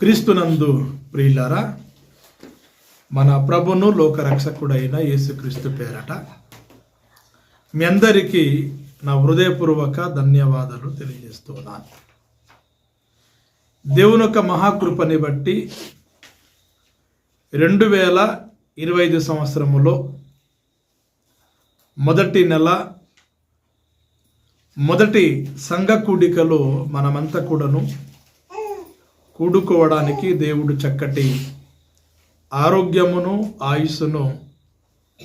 క్రీస్తునందు ప్రియులారా మన ప్రభును లోకరక్షకుడైన యేసుక్రీస్తు పేరట మీ అందరికీ నా హృదయపూర్వక ధన్యవాదాలు తెలియజేస్తున్నాను దేవుని యొక్క మహాకృపని బట్టి రెండు వేల ఇరవై ఐదు సంవత్సరములో మొదటి నెల మొదటి సంఘ కూడికలో మనమంతా కూడాను కూడుకోవడానికి దేవుడు చక్కటి ఆరోగ్యమును ఆయుస్సును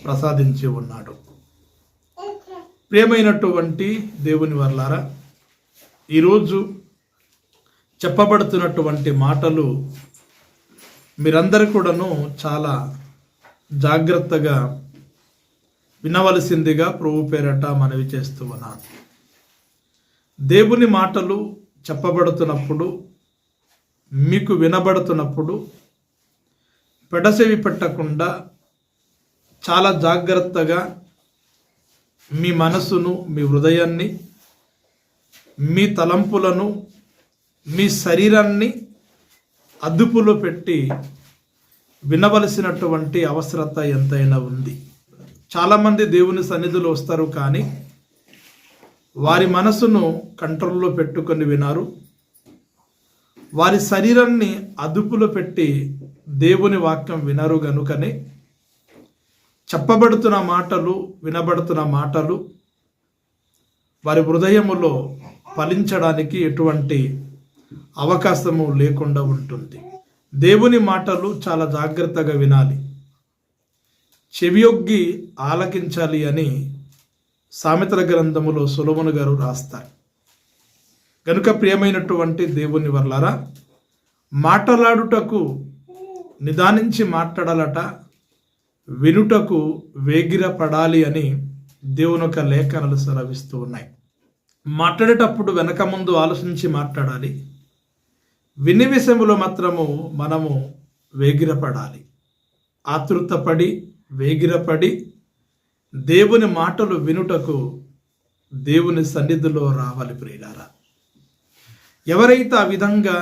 ప్రసాదించి ఉన్నాడు. ప్రియమైనటువంటి దేవుని వర్లారా ఈరోజు చెప్పబడుతున్నటువంటి మాటలు మీరందరూ కూడాను చాలా జాగ్రత్తగా వినవలసిందిగా ప్రభు పేరట మనవి చేస్తూ ఉన్నాను. దేవుని మాటలు చెప్పబడుతున్నప్పుడు మీకు వినబడుతున్నప్పుడు పెడసెవి పెట్టకుండా చాలా జాగ్రత్తగా మీ మనసును మీ హృదయాన్ని మీ తలంపులను మీ శరీరాన్ని అదుపులో పెట్టి వినవలసినటువంటి అవసరత ఎంతైనా ఉంది. చాలామంది దేవుని సన్నిధిలో వస్తారు కానీ వారి మనసును కంట్రోల్లో పెట్టుకొని వినారు. వారి శరీరాన్ని అదుపులో పెట్టి దేవుని వాక్యం వినరు గనుకనే. చెప్పబడుతున్న మాటలు వినబడుతున్న మాటలు వారి హృదయములో ఫలించడానికి ఎటువంటి అవకాశము లేకుండా ఉంటుంది. దేవుని మాటలు చాలా జాగ్రత్తగా వినాలి. చెవియొగ్గి ఆలకించాలి అని సామెతల గ్రంథములో సులభను గారు రాస్తారు. కనుక ప్రియమైనటువంటి దేవుని వర్లారా మాటలాడుటకు నిదానించి మాట్లాడాలట వినుటకు వేగిరపడాలి అని దేవుని యొక్క లేఖనాలు సెలవిస్తూ ఉన్నాయి. మాట్లాడేటప్పుడు వెనక ముందు ఆలోచించి మాట్లాడాలి. విని విషయంలో మాత్రము మనము వేగిరపడాలి. ఆతృతపడి వేగిరపడి దేవుని మాటలు వినుటకు దేవుని సన్నిధిలో రావాలి ప్రియులారా. ఎవరైతే ఆ విధంగా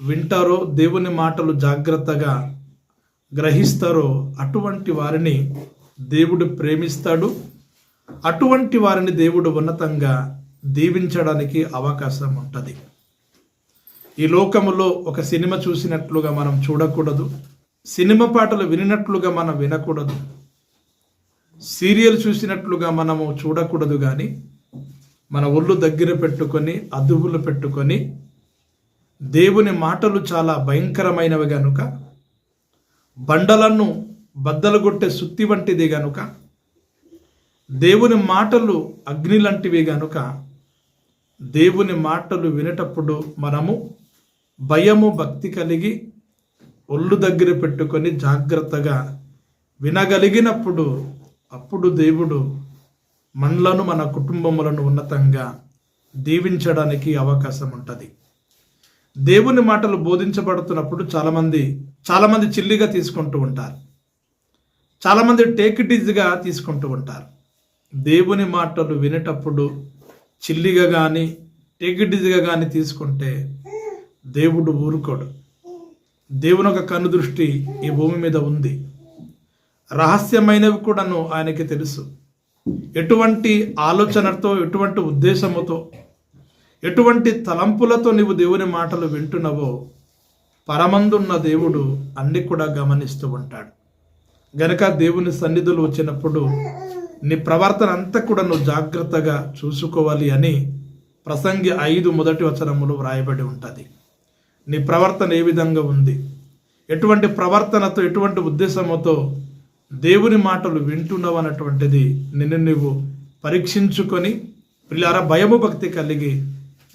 వింటారో దేవుని మాటలు జాగ్రత్తగా గ్రహిస్తారో అటువంటి వారిని దేవుడు ప్రేమిస్తాడు. అటువంటి వారిని దేవుడు ఉన్నతంగా దీవించడానికి అవకాశం ఉంటుంది. ఈ లోకములో ఒక సినిమా చూసినట్లుగా మనం చూడకూడదు. సినిమా పాటలు వినినట్లుగా మనం వినకూడదు. సీరియల్ చూసినట్లుగా మనము చూడకూడదు కానీ మన ఒళ్ళు దగ్గర పెట్టుకొని అదుపులు పెట్టుకొని దేవుని మాటలు చాలా భయంకరమైనవి గనుక బండలను బద్దలుగొట్టే సుత్తి వంటిది గనుక దేవుని మాటలు అగ్ని లాంటివి గనుక దేవుని మాటలు వినేటప్పుడు మనము భయము భక్తి కలిగి ఒళ్ళు దగ్గర పెట్టుకొని జాగ్రత్తగా వినగలిగినప్పుడు అప్పుడు దేవుడు మనలను మన కుటుంబములను ఉన్నతంగా దీవించడానికి అవకాశం ఉంటుంది దేవుని మాటలు బోధించబడుతున్నప్పుడు చాలామంది చాలామంది చిల్లిగా తీసుకుంటూ ఉంటారు. చాలామంది టేక్ ఇట్ ఈజీగా తీసుకుంటూ ఉంటారు. దేవుని మాటలు వినేటప్పుడు చిల్లిగా కానీ టేక్ ఇట్ ఈజీగా కానీ తీసుకుంటే దేవుడు ఊరుకోడు. దేవుని ఒక కన్ను దృష్టి ఈ భూమి మీద ఉంది. రహస్యమైనవి కూడాను ఆయనకి తెలుసు. ఎటువంటి ఆలోచనతో ఎటువంటి ఉద్దేశముతో ఎటువంటి తలంపులతో నీవు దేవుని మాటలు వింటున్నావో పరమందున్న దేవుడు అన్ని కూడా గమనిస్తూ ఉంటాడు. గనక దేవుని సన్నిధులు వచ్చినప్పుడు నీ ప్రవర్తన అంతా కూడా నువ్వు జాగ్రత్తగా చూసుకోవాలి అని ప్రసంగి ఐదు మొదటి వచనములు వ్రాయబడి ఉంటుంది. నీ ప్రవర్తన ఏ విధంగా ఉంది? ఎటువంటి ప్రవర్తనతో ఎటువంటి ఉద్దేశముతో దేవుని మాటలు వింటున్నావు అన్నటువంటిది నిన్ను నువ్వు పరీక్షించుకొని పిల్లారా భయము భక్తి కలిగి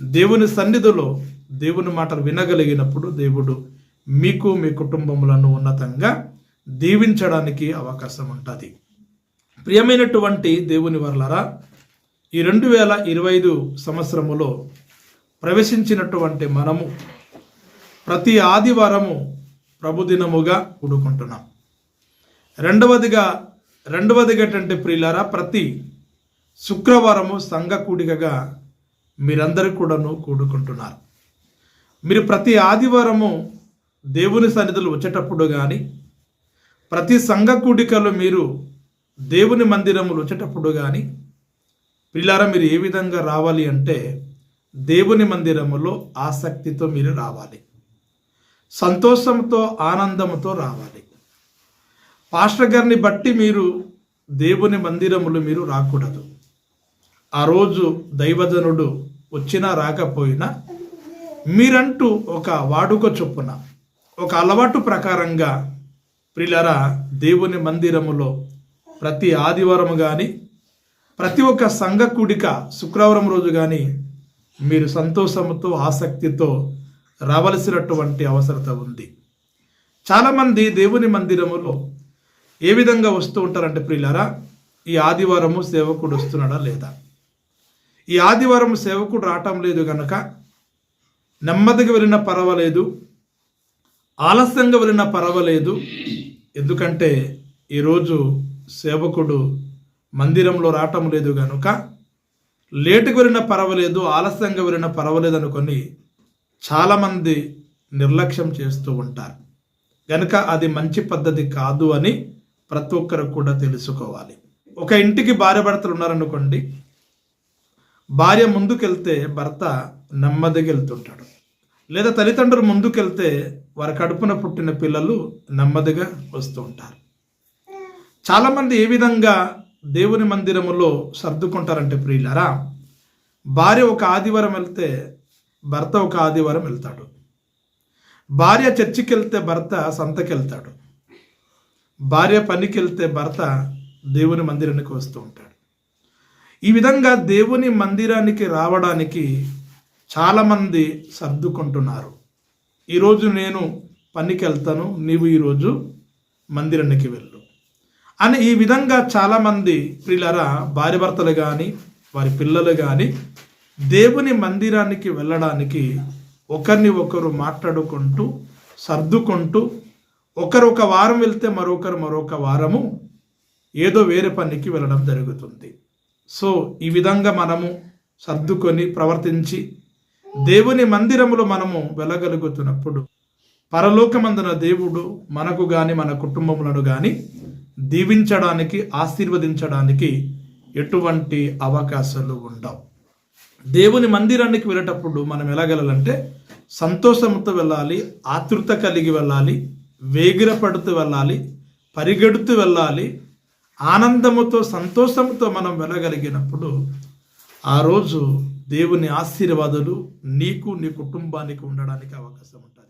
దేవుని సన్నిధిలో దేవుని మాటలు వినగలిగినప్పుడు దేవుడు మీకు మీ కుటుంబములను ఉన్నతంగా దీవించడానికి అవకాశం ఉంటుంది. ప్రియమైనటువంటి దేవుని వర్లరా ఈ రెండు వేల ఇరవై ఐదు సంవత్సరములో ప్రవేశించినటువంటి మనము ప్రతి ఆదివారము ప్రభుదినముగా కూడుకుంటున్నాం రెండవదిగా రెండవదిగా ఏంటంటే ప్రియులారా ప్రతి శుక్రవారము సంఘ కూడికగా మీరందరూ కూడాను కూడుకుంటున్నారు. మీరు ప్రతి ఆదివారము దేవుని సన్నిధులు వచ్చేటప్పుడు కానీ ప్రతి సంఘ కూడికలో మీరు దేవుని మందిరములు వచ్చేటప్పుడు కానీ పిల్లారా మీరు ఏ విధంగా రావాలి అంటే దేవుని మందిరములో ఆసక్తితో మీరు రావాలి. సంతోషంతో ఆనందంతో రావాలి. పాస్టర్ గారిని బట్టి మీరు దేవుని మందిరములు మీరు రాకూడదు. ఆ రోజు దైవజనుడు వచ్చినా రాకపోయినా మీరంటూ ఒక వాడుక చొప్పున ఒక అలవాటు ప్రకారంగా ప్రిలరా దేవుని మందిరములో ప్రతి ఆదివారం కానీ ప్రతి ఒక్క సంఘ కూడిక శుక్రవారం రోజు కానీ మీరు సంతోషంతో ఆసక్తితో రావలసినటువంటి అవసరత ఉంది. చాలామంది దేవుని మందిరములో ఏ విధంగా వస్తూ ఉంటారంటే ప్రియులారా ఈ ఆదివారము సేవకుడు వస్తున్నాడా లేదా? ఈ ఆదివారం సేవకుడు రావటం లేదు కనుక నెమ్మదిగా వెళ్ళినా పర్వాలేదు ఆలస్యంగా వెళ్ళినా పర్వాలేదు. ఎందుకంటే ఈరోజు సేవకుడు మందిరంలో రావటం లేదు కనుక లేటుకు వెళ్ళినా పర్వాలేదు ఆలస్యంగా వెళ్ళినా పర్వాలేదు అనుకొని చాలామంది నిర్లక్ష్యం చేస్తూ ఉంటారు. కనుక అది మంచి పద్ధతి కాదు అని ప్రతి ఒక్కరు కూడా తెలుసుకోవాలి. ఒక ఇంటికి భార్య భర్తలు ఉన్నారనుకోండి భార్య ముందుకెళ్తే భర్త నెమ్మదిగా వెళ్తుంటాడు. లేదా తల్లిదండ్రులు ముందుకెళ్తే వారి కడుపున పుట్టిన పిల్లలు నెమ్మదిగా వస్తూ ఉంటారు. చాలామంది ఏ విధంగా దేవుని మందిరములో సర్దుకుంటారంటే ప్రియులరా భార్య ఒక ఆదివారం వెళ్తే భర్త ఒక ఆదివారం వెళ్తాడు. భార్య చర్చికి వెళ్తే భర్త సంతకెళ్తాడు. భార్య పనికి వెళ్తే భర్త దేవుని మందిరానికి వస్తూ ఉంటాడు. ఈ విధంగా దేవుని మందిరానికి రావడానికి చాలామంది సర్దుకుంటున్నారు. ఈరోజు నేను పనికి వెళ్తాను నీవు ఈరోజు మందిరానికి వెళ్ళు అని ఈ విధంగా చాలామంది ప్రియులరా భార్య భర్తలు కానీ వారి పిల్లలు కానీ దేవుని మందిరానికి వెళ్ళడానికి ఒకరిని ఒకరు మాట్లాడుకుంటూ సర్దుకుంటూ ఒకరు ఒక వారం వెళ్తే మరొకరు మరొక వారము ఏదో వేరే పనికి వెళ్ళడం జరుగుతుంది. సో ఈ విధంగా మనము సర్దుకొని ప్రవర్తించి దేవుని మందిరములో మనము వెళ్ళగలుగుతున్నప్పుడు పరలోకమందున దేవుడు మనకు గాని మన కుటుంబములను గాని దీవించడానికి ఆశీర్వదించడానికి ఎటువంటి అవకాశాలు ఉండవు. దేవుని మందిరానికి వెళ్ళేటప్పుడు మనం వెళ్ళగలంటే సంతోషంతో వెళ్ళాలి ఆతృత కలిగి వెళ్ళాలి వేగిరపడుతూ వెళ్ళాలి పరిగెడుతూ వెళ్ళాలి ఆనందముతో సంతోషంతో మనం వెళ్ళగలిగినప్పుడు ఆ రోజు దేవుని ఆశీర్వాదాలు నీకు నీ కుటుంబానికి ఉండడానికి అవకాశం ఉంటుంది